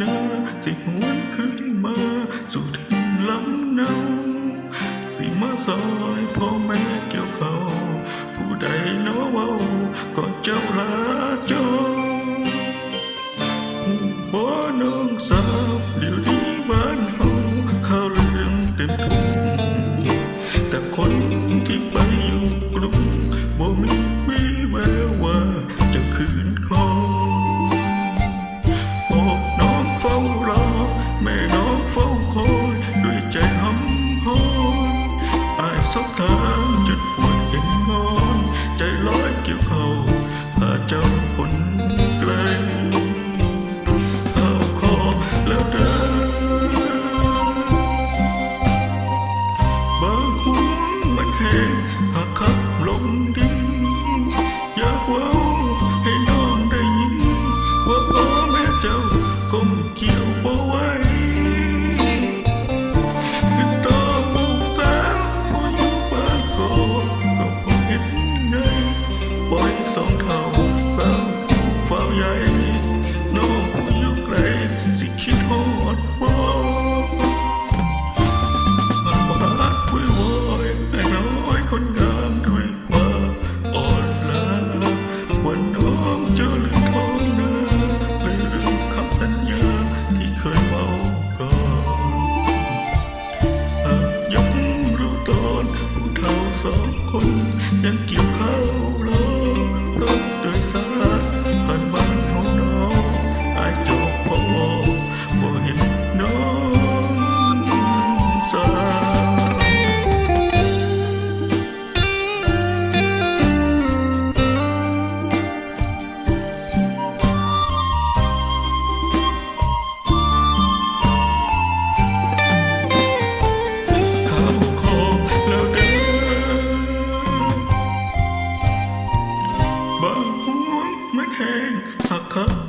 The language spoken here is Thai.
นาสิหวนขึ้นมา สู่ที่ลำเนาสิมาซอยพ่อแม่เกี่ยวเขา ผู้ใดน้อเว้าก็เจ้าลาเจ้าบ่น้องสาวเดี๋ยวนี้บ้านเฮาข้าวเรื่องเต็มทุ่งแต่คนที่ไปอยู่ นยังกิน huh?